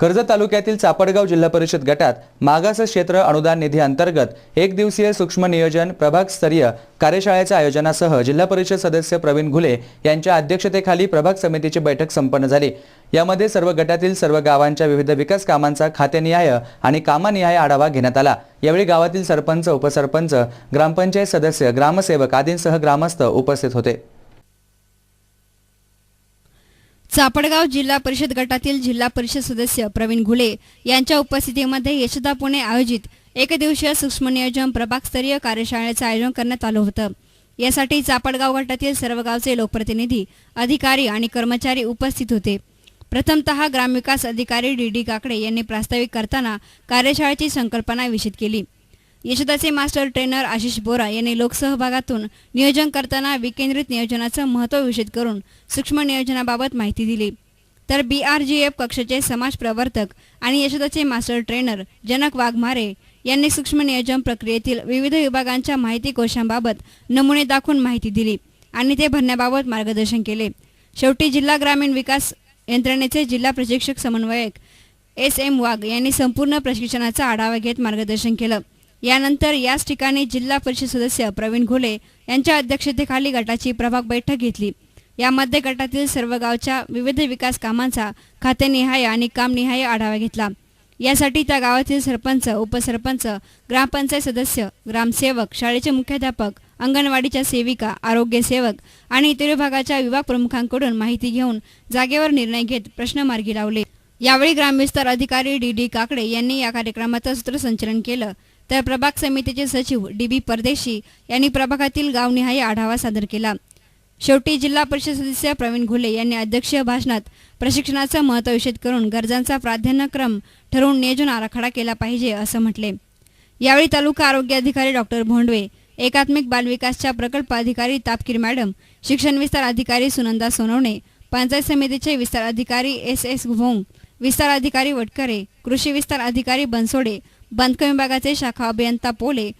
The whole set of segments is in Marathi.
कर्जत तालुक्यातील चापडगाव जिल्हा परिषद गटात मागास क्षेत्र अनुदान निधी अंतर्गत एक दिवसीय सूक्ष्म नियोजन प्रभागस्तरीय कार्यशाळेच्या आयोजनासह जिल्हा परिषद सदस्य प्रवीण घुले यांच्या अध्यक्षतेखाली प्रभाग समितीची बैठक संपन्न झाली. यामध्ये सर्व गटातील सर्व गावांच्या विविध विकास कामांचा खातेनिहाय आणि कामानिहाय आढावा घेण्यात आला. यावेळी गावातील सरपंच उपसरपंच ग्रामपंचायत सदस्य ग्रामसेवक आदींसह ग्रामस्थ उपस्थित होते. चापडगाव जिल्हा परिषद गटातील जिल्हा परिषद सदस्य प्रवीण घुले यांच्या उपस्थितीमध्ये यशोदा पुणे आयोजित एक दिवसीय सूक्ष्म नियोजन प्रभागस्तरीय कार्यशाळेचं आयोजन करण्यात आलं होतं. यासाठी चापडगाव गटातील सर्व गावचे लोकप्रतिनिधी अधिकारी आणि कर्मचारी उपस्थित होते. प्रथमतः ग्रामविकास अधिकारी डी डी काकडे यांनी प्रास्ताविक करताना कार्यशाळेची संकल्पना विषित केली. यशदाचे मास्टर ट्रेनर आशिष बोरा यांनी लोकसहभागातून नियोजन करताना विकेंद्रित नियोजनाचं महत्त्व विषित करून सूक्ष्म नियोजनाबाबत माहिती दिली. तर बी आर जी एफ कक्षाचे समाज प्रवर्तक आणि यशदाचे मास्टर ट्रेनर जनक वाघमारे यांनी सूक्ष्म नियोजन प्रक्रियेतील विविध विभागांच्या माहिती कोशांबाबत नमुने दाखवून माहिती दिली आणि ते भरण्याबाबत मार्गदर्शन केले. शेवटी जिल्हा ग्रामीण विकास यंत्रणेचे जिल्हा प्रशिक्षक समन्वयक एस एम वाघ यांनी संपूर्ण प्रशिक्षणाचा आढावा घेत मार्गदर्शन केलं. यानंतर याच ठिकाणी जिल्हा परिषद सदस्य प्रवीण घोले यांच्या अध्यक्षतेखाली गटाची प्रभाग बैठक घेतली. यामध्ये गटातील सर्व गावच्या विविध विकास कामांचा खातेनिहाय आणि कामनिहाय आढावा घेतला. यासाठी त्या गावातील सरपंच उपसरपंच ग्रामपंचायत सदस्य ग्रामसेवक शाळेचे मुख्याध्यापक अंगणवाडीच्या सेविका आरोग्य सेवक आणि इतर विभागाच्या विभाग प्रमुखांकडून माहिती घेऊन जागेवर निर्णय घेत प्रश्न मार्गी लावले. यावेळी ग्रामविस्तार अधिकारी डी डी काकडे यांनी या कार्यक्रमाचं सूत्रसंचलन केलं. तर प्रभाग समितीचे सचिव डी बी परदेशी यांनी प्रभागातील गावनिहाय आढावा सादर केला. शेवटी जिल्हा परिषद सदस्य प्रवीण घुले यांनी अध्यक्षीय भाषणात प्रशिक्षणाचं महत्त्व विषद करून गरजांचा प्राधान्यक्रम ठरवून नियोजन आराखडा केला पाहिजे असं म्हटले. यावेळी तालुका आरोग्य अधिकारी डॉक्टर भोंडवे एकात्मिक बालविकासच्या प्रकल्प अधिकारी तापकीर मॅडम शिक्षण विस्तार अधिकारी सुनंदा सोनवणे पंचायत समितीचे विस्तार अधिकारी एस एस भोंग विस्तार अधिकारी वटकरे कृषी विस्तार अधिकारी बनसोडे बांधकाम विभागाचे शाखा अभियंता पोले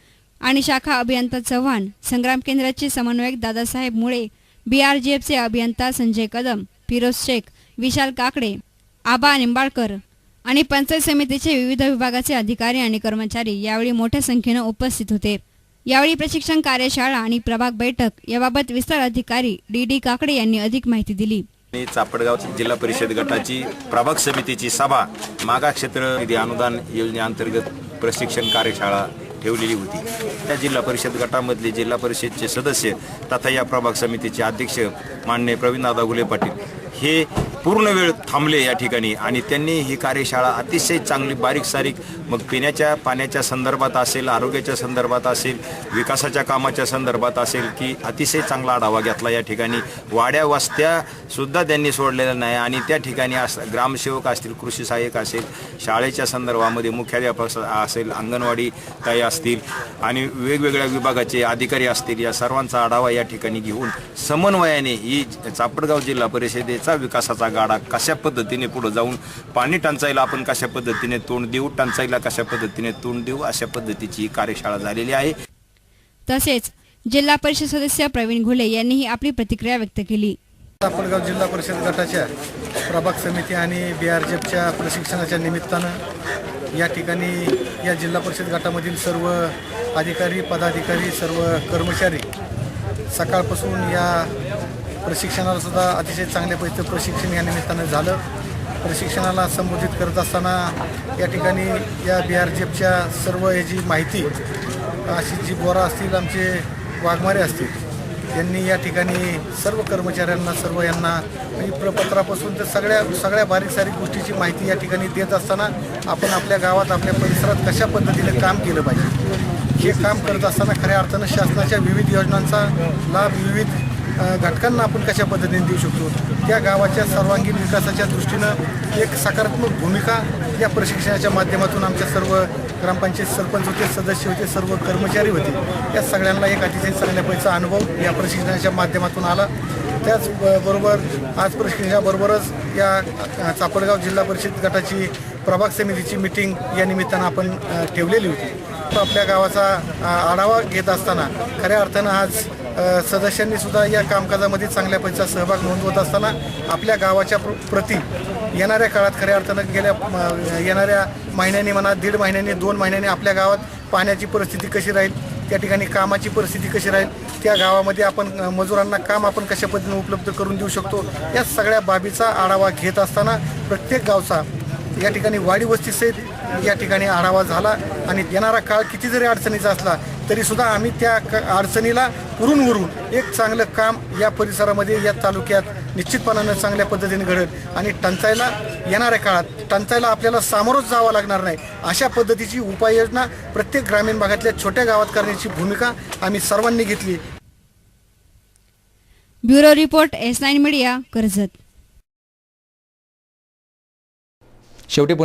आणि शाखा अभियंता चव्हाण संग्राम केंद्राचे समन्वयक दादासाहेब मुळे बी आर जी एफचे अभियंता संजय कदम फिरोज शेख विशाल काकडे आबा निंबाळकर आणि पंचायत समितीचे विविध विभागाचे अधिकारी आणि कर्मचारी यावेळी मोठ्या संख्येनं उपस्थित होते. यावेळी प्रशिक्षण कार्यशाळा आणि प्रभाग बैठक याबाबत विस्तार अधिकारी डी डी काकडे यांनी अधिक माहिती दिली. मी चापडगाव जिल्हा परिषद गटाची प्रभाग समितीची सभा मागा क्षेत्र निधी अनुदान योजनेअंतर्गत प्रशिक्षण कार्यशाळा ठेवलेली होती. त्या जिल्हा परिषद गटामधले जिल्हा परिषदचे सदस्य तथा या प्रभाग समितीचे अध्यक्ष माननीय प्रवीणदादा गुले पाटील हे पूर्ण वेळ थांबले या ठिकाणी आणि त्यांनी ही कार्यशाळा अतिशय चांगली बारीक सारीक मग पिण्याच्या पाण्याच्या संदर्भात असेल आरोग्याच्या संदर्भात असेल विकासाच्या कामाच्या संदर्भात असेल की अतिशय चांगला आढावा घेतला या ठिकाणी. वाड्या वस्त्या सुद्धा त्यांनी सोडलेल्या नाही आणि त्या ठिकाणी अस ग्रामसेवक असतील कृषी सहाय्यक असेल शाळेच्या संदर्भामध्ये मुख्याध्यापक असेल अंगणवाडी ताई असतील आणि वेगवेगळ्या विभागाचे अधिकारी असतील या सर्वांचा आढावा या ठिकाणी घेऊन समन्वयाने ही चापडगाव जिल्हा परिषदेचा विकासाचा गाडा कशा पद्धतीने पुढे जाऊन पाणी टंचाईला आपण कशा पद्धतीने तोंड देऊ टंचाईला कशा पद्धतीने तोंड देऊ अशा पद्धतीची कार्यशाळा झालेली आहे. तसेच जिल्हा परिषद सदस्य प्रवीण घुले यांनीही आपली प्रतिक्रिया व्यक्त केली. सापडगाव जिल्हा परिषद गटाच्या प्रभाग समिती आणि बी आर जी एफच्या प्रशिक्षणाच्या निमित्तानं या ठिकाणी या जिल्हा परिषद गटामधील सर्व अधिकारी पदाधिकारी सर्व कर्मचारी सकाळपासून या प्रशिक्षणाला सुद्धा अतिशय चांगल्या पैसे प्रशिक्षण या निमित्तानं झालं. प्रशिक्षणाला संबोधित करत असताना या ठिकाणी या बी आर जी एफच्या सर्व ह्याची माहिती अशी जी बोरा असतील आमचे वाघमारे असतील यांनी या ठिकाणी सर्व कर्मचाऱ्यांना सर्व यांना म्हणजे प्रपत्रापासून तर सगळ्या सगळ्या बारीक सारीक गोष्टीची माहिती या ठिकाणी देत असताना आपण आपल्या गावात आपल्या परिसरात कशा पद्धतीने काम केलं पाहिजे? हे काम करत असताना खऱ्या अर्थानं शासनाच्या विविध योजनांचा लाभ विविध घटकांना आपण कशा पद्धतीने देऊ शकतो? त्या गावाच्या सर्वांगीण विकासाच्या दृष्टीनं एक सकारात्मक भूमिका या प्रशिक्षणाच्या माध्यमातून आमच्या सर्व ग्रामपंचायत सरपंच होते सदस्य होते सर्व कर्मचारी होते. या सगळ्यांना एक अतिशय चांगल्या पैसा अनुभव या प्रशिक्षणाच्या माध्यमातून आला. त्याच बरोबर आज प्रशिक्षणाबरोबरच या चापडगाव जिल्हा परिषद गटाची प्रभाग समितीची मिटिंग या निमित्तानं आपण ठेवलेली होती. आपल्या गावाचा आढावा घेत असताना खऱ्या अर्थानं आज सदस्यांनी सुद्धा या कामकाजामध्ये चांगल्या पैसा सहभाग नोंदवत असताना आपल्या गावाच्या प्र- प्रती येणाऱ्या काळात खऱ्या अर्थानं गेल्या येणाऱ्या महिन्यांनी म्हणा दीड महिन्यांनी दोन महिन्यांनी आपल्या गावात पाण्याची परिस्थिती कशी राहील त्या ठिकाणी कामाची परिस्थिती कशी राहील त्या गावामध्ये आपण मजुरांना काम आपण कशा पद्धतीने उपलब्ध करून देऊ शकतो या सगळ्या बाबीचा आढावा घेत असताना प्रत्येक गावचा या ठिकाणी वाडी वस्तीसहित या ठिकाणी आढावा झाला आणि येणारा काळ किती जरी अडचणीचा असला तरी सुद्धा आम्ही त्या क- अडचणीला पुरून उरून एक चांगलं काम या परिसरामध्ये या तालुक्यात निश्चितपणानं चांगल्या पद्धतीने घडेल. आणि टंचाईला येणाऱ्या काळात टंचाईला आपल्याला सामोरच जावं लागणार नाही. अशा पद्धतीची उपाययोजना प्रत्येक ग्रामीण भागातल्या छोट्या गावात करण्याची भूमिका आम्ही सर्वांनी घेतली. Bureau report S nine media Karjat. शेवटी पुन्हा